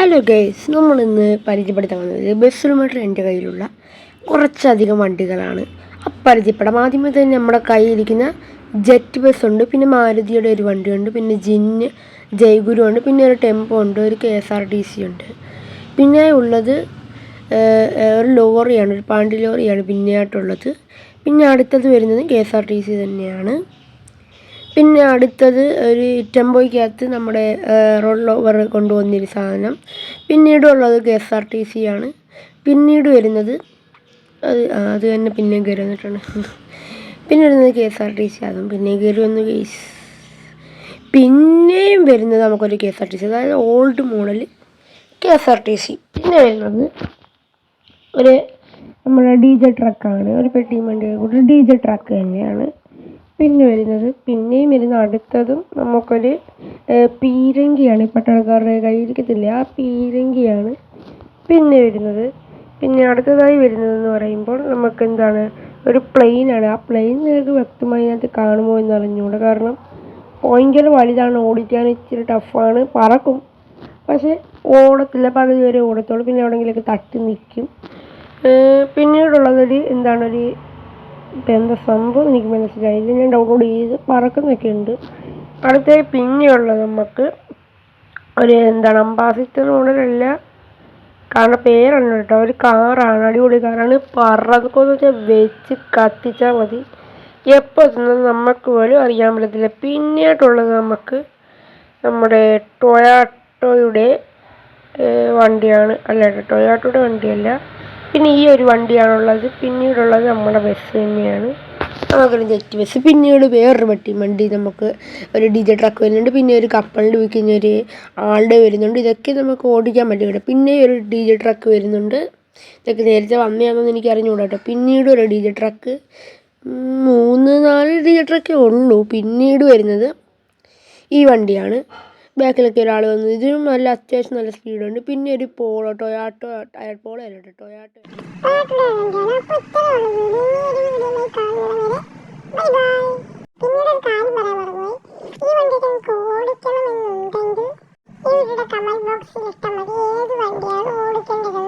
Hello guys നമ്മളിന്ന് പരിചയപ്പെടുത്താൻ വന്നത് ബസ്സിലുമായിട്ട് എന്റെ കയ്യിലുള്ള കുറച്ചധികം വണ്ടികളാണ്. അപ്പം പരിചയപ്പെടാം ആദ്യമേ തന്നെ നമ്മുടെ കയ്യിലിരിക്കുന്ന ജെറ്റ് ബസ് ഉണ്ട് പിന്നെ മാരുതിയുടെ ഒരു വണ്ടിയുണ്ട് പിന്നെ ജിന്ന് ജയ്ഗുരു ഉണ്ട് പിന്നെ ഒരു ടെമ്പോ ഉണ്ട് ഒരു K S R T C ഉണ്ട്. പിന്നെ ഉള്ളത് ഒരു ലോറിയാണ് ഒരു പാണ്ടി ലോറിയാണ് പിന്നെ ആയിട്ടുള്ളത് പിന്നെ അടുത്തത് വരുന്നത് K S R T C തന്നെയാണ്. പിന്നെ അടുത്തത് ഒരു ടെമ്പോയ്ക്കകത്ത് നമ്മുടെ റോഡ് ഓവർ കൊണ്ടുവന്നൊരു സാധനം. പിന്നീട് ഉള്ളത് K S R T C ആണ്. പിന്നീട് വരുന്നത് അത് അത് തന്നെ പിന്നെയും കയറി വന്നിട്ടുണ്ട് പിന്നെ വരുന്നത് K S R T C അതും പിന്നെയും കയറി വന്നു കേസ് പിന്നെയും വരുന്നത് നമുക്കൊരു K S R T C അതായത് old model K S R T C. പിന്നെ വരുന്നത് ഒരു നമ്മുടെ ഡി ജെ ട്രക്കാണ്. ഒരു പെട്ടിയും വണ്ടിയുടെ കൂടി ഡി ജെ ട്രക്ക് തന്നെയാണ്. പിന്നെ വരുന്നത്. പിന്നെയും വരുന്ന അടുത്തതും നമുക്കൊരു പീരങ്കിയാണ്. പട്ടാളക്കാരുടെ കയ്യിരിക്കത്തില്ല ആ പീരങ്കിയാണ് പിന്നെ വരുന്നത്. പിന്നെ അടുത്തതായി വരുന്നതെന്ന് പറയുമ്പോൾ നമുക്ക് എന്താണ് ഒരു പ്ലെയിനാണ്. ആ പ്ലെയിൻ നിങ്ങൾക്ക് വ്യക്തമായി അതിനകത്ത് കാണുമോ എന്ന് അറിഞ്ഞുകൂടാ. കാരണം ഭയങ്കര വലുതാണ്. ഓടിക്കാൻ ഇച്ചിരി ടഫാണ്. പറക്കും. പക്ഷേ ഓടത്തില്ല. പകുതി വരെ ഓടത്തുള്ളൂ. പിന്നെ എവിടെയെങ്കിലുമൊക്കെ തട്ടി നിൽക്കും. പിന്നീടുള്ളതൊരു എന്താണ്? ഒരു ഇപ്പം എന്താ സംഭവം എനിക്ക് മനസ്സിലായില്ല ഞാൻ ഡൗൺലോഡ് ചെയ്ത് പറക്കുന്നൊക്കെ ഉണ്ട് അടുത്ത പിന്നെയുള്ളത് നമുക്ക് ഒരു എന്താണ് അംബാസിഡർ മോഡലല്ല കാരണം പേരാണ് കേട്ടോ. ഒരു കാറാണ് അടിപൊളി കാറാണ് പറക്കൊന്ന് വെച്ചാൽ വെച്ച് കത്തിച്ചാൽ മതി. എപ്പോൾ എത്തുന്നത് നമുക്ക് പോലും അറിയാൻ പറ്റത്തില്ല. പിന്നെയായിട്ടുള്ളത് നമുക്ക് നമ്മുടെ ടൊയാട്ടോയുടെ വണ്ടിയാണ്. അല്ല ടൊയാട്ടോയുടെ വണ്ടിയല്ല. പിന്നെ ഈ ഒരു വണ്ടിയാണുള്ളത്. പിന്നീടുള്ളത് നമ്മുടെ ബസ് തന്നെയാണ്. നമുക്കൊരു ജെറ്റ് ബസ് പിന്നീട് വേറൊരു വട്ടി വണ്ടി നമുക്ക് ഒരു ഡി ജെ ട്രക്ക് വരുന്നുണ്ട്. പിന്നെ ഒരു കപ്പലിൽ വിൽക്കുന്ന ഒരു ആളുടെ വരുന്നുണ്ട്. ഇതൊക്കെ നമുക്ക് ഓടിക്കാൻ പറ്റും കേട്ടോ പിന്നെ ഒരു ഡി ജെ ട്രക്ക് വരുന്നുണ്ട്. ഇതൊക്കെ നേരത്തെ വന്നതാണെന്ന് എനിക്ക് അറിഞ്ഞുകൂടാ കേട്ടോ പിന്നീട് ഒരു ഡി ജെ ട്രക്ക് മൂന്ന് നാല് ഡി ജെ ട്രക്കേ ഉള്ളൂ. പിന്നീട് വരുന്നത് ഈ വണ്ടിയാണ്. ബാക്കിലൊക്കെ ഒരാൾ വന്നു ഇതിനും നല്ല അത്യാവശ്യം നല്ല സ്പീഡുണ്ട് പിന്നെ ഒരു പോളോ ടൊയാട്ടോ ടയർ പോളോ അല്ല കേട്ടോ ടൊയാട്ടോ കമന്റ് ഇട്ടാൽ മതി ഏത് വണ്ടിയാണ് ഓടിക്കേണ്ടത്